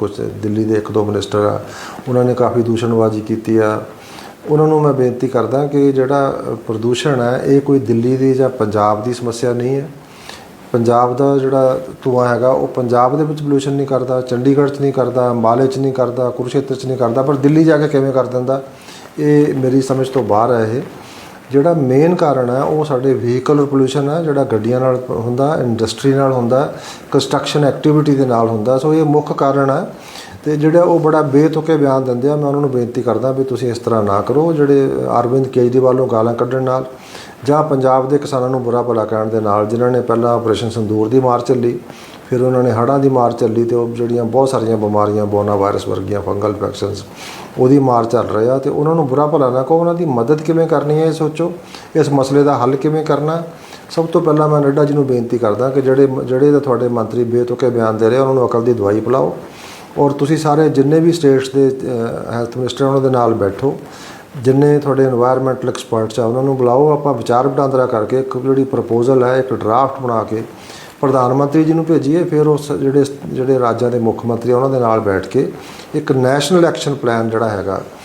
ਕੁਝ ਦਿੱਲੀ ਦੇ ਇੱਕ ਦੋ ਮਿਨਿਸਟਰ ਆ, ਉਹਨਾਂ ਨੇ ਕਾਫੀ ਦੂਸ਼ਣਬਾਜ਼ੀ ਕੀਤੀ ਆ। ਉਹਨਾਂ ਨੂੰ ਮੈਂ ਬੇਨਤੀ ਕਰਦਾ ਕਿ ਜਿਹੜਾ ਪ੍ਰਦੂਸ਼ਣ ਹੈ, ਇਹ ਕੋਈ ਦਿੱਲੀ ਦੀ ਜਾਂ ਪੰਜਾਬ ਦੀ ਸਮੱਸਿਆ ਨਹੀਂ ਹੈ। ਪੰਜਾਬ ਦਾ ਜਿਹੜਾ ਧੂਆਂ ਹੈਗਾ, ਉਹ ਪੰਜਾਬ ਦੇ ਵਿੱਚ ਪੋਲੂਸ਼ਨ ਨਹੀਂ ਕਰਦਾ, ਚੰਡੀਗੜ੍ਹ 'ਚ ਨਹੀਂ ਕਰਦਾ ਅੰਬਾਲੇ 'ਚ ਨਹੀਂ ਕਰਦਾ, ਕੁਰੂਕਸ਼ੇਤਰ 'ਚ ਨਹੀਂ ਕਰਦਾ, ਪਰ ਦਿੱਲੀ ਜਾ ਕੇ ਕਿਵੇਂ ਕਰ ਦਿੰਦਾ, ਇਹ ਮੇਰੀ ਸਮਝ ਤੋਂ ਬਾਹਰ ਹੈ ਇਹ। ਜਿਹੜਾ ਮੇਨ ਕਾਰਨ ਹੈ, ਉਹ ਸਾਡੇ ਵਹੀਕਲ ਪੋਲੂਸ਼ਨ ਹੈ, ਜਿਹੜਾ ਗੱਡੀਆਂ ਨਾਲ ਹੁੰਦਾ ਇੰਡਸਟਰੀ ਨਾਲ ਹੁੰਦਾ ਕੰਸਟਰਕਸ਼ਨ ਐਕਟੀਵਿਟੀ ਦੇ ਨਾਲ ਹੁੰਦਾ। ਸੋ ਇਹ ਮੁੱਖ ਕਾਰਨ ਹੈ ਤੇ ਜਿਹੜਾ ਉਹ ਬੜਾ ਬੇਤੁਕੇ ਬਿਆਨ ਦਿੰਦੇ ਆ। ਮੈਂ ਉਹਨਾਂ ਨੂੰ ਬੇਨਤੀ ਕਰਦਾ ਵੀ ਤੁਸੀਂ ਇਸ ਤਰ੍ਹਾਂ ਨਾ ਕਰੋ, ਜਿਹੜੇ ਅਰਵਿੰਦ ਕੇਜਰੀਵਾਲ ਨੂੰ ਗਾਲਾਂ ਕੱਢਣ ਨਾਲ ਜਾਂ ਪੰਜਾਬ ਦੇ ਕਿਸਾਨਾਂ ਨੂੰ ਬੁਰਾ ਭਲਾ ਕਹਿਣ ਦੇ ਨਾਲ, ਜਿਨ੍ਹਾਂ ਨੇ ਪਹਿਲਾਂ ਆਪਰੇਸ਼ਨ ਸੰਦੂਰ ਦੀ ਮਾਰ ਚੱਲੀ ਫਿਰ ਉਹਨਾਂ ਨੇ ਹੜਾਂ ਦੀ ਮਾਰ ਚੱਲੀ ਤੇ ਉਹ ਜਿਹੜੀਆਂ ਬਹੁਤ ਸਾਰੀਆਂ ਬਿਮਾਰੀਆਂ, ਬੋਨਾ ਵਾਇਰਸ ਵਰਗੀਆਂ, ਫੰਗਲ ਇਨਫੈਕਸ਼ਨਸ, ਉਹਦੀ ਮਾਰ ਚੱਲ ਰਿਹਾ ਤੇ ਉਹਨਾਂ ਨੂੰ ਬੁਰਾ ਭਲਾ ਨਾ ਕਹੋ, ਉਹਨਾਂ ਦੀ ਮਦਦ ਕਿਵੇਂ ਕਰਨੀ ਹੈ ਇਹ ਸੋਚੋ, ਇਸ ਮਸਲੇ ਦਾ ਹੱਲ ਕਿਵੇਂ ਕਰਨਾ? ਸਭ ਤੋਂ ਪਹਿਲਾਂ ਮੈਂ ਨੱਡਾ ਜੀ ਨੂੰ ਬੇਨਤੀ ਕਰਦਾ ਕਿ ਜਿਹੜੇ ਜਿਹੜੇ ਤਾਂ ਤੁਹਾਡੇ ਮੰਤਰੀ ਬੇਤੁਕੇ ਬਿਆਨ ਦੇ ਰਹੇ ਉਹਨਾਂ ਨੂੰ ਅਕਲ ਦੀ ਦਵਾਈ ਪਿਲਾਓ ਔਰ ਤੁਸੀਂ ਸਾਰੇ ਜਿੰਨੇ ਵੀ ਸਟੇਟਸ ਦੇ ਹੈਲਥ ਮਿਨਿਸਟਰ ਉਹਨਾਂ ਦੇ ਨਾਲ ਬੈਠੋ। ਜਿੰਨੇ ਤੁਹਾਡੇ এনवायरमेंटਲ ਐਕਸਪਰਟਸ ਆ, ਉਹਨਾਂ ਨੂੰ ਬੁਲਾਓ, ਆਪਾਂ ਵਿਚਾਰ ਵਟਾਂਦਰਾ ਕਰਕੇ ਇੱਕ ਜਿਹੜੀ ਪ੍ਰਪੋਜ਼ਲ ਹੈ, ਇੱਕ ਡਰਾਫਟ ਬਣਾ ਕੇ ਪ੍ਰਧਾਨ ਮੰਤਰੀ ਜੀ ਨੂੰ ਭੇਜੀਏ, ਫਿਰ ਉਸ ਜਿਹੜੇ ਜਿਹੜੇ ਰਾਜਾਂ ਦੇ ਮੁੱਖ ਮੰਤਰੀ ਉਹਨਾਂ ਦੇ ਨਾਲ ਬੈਠ ਕੇ ਇੱਕ ਨੈਸ਼ਨਲ ਐਕਸ਼ਨ ਪਲਾਨ ਜਿਹੜਾ ਹੈਗਾ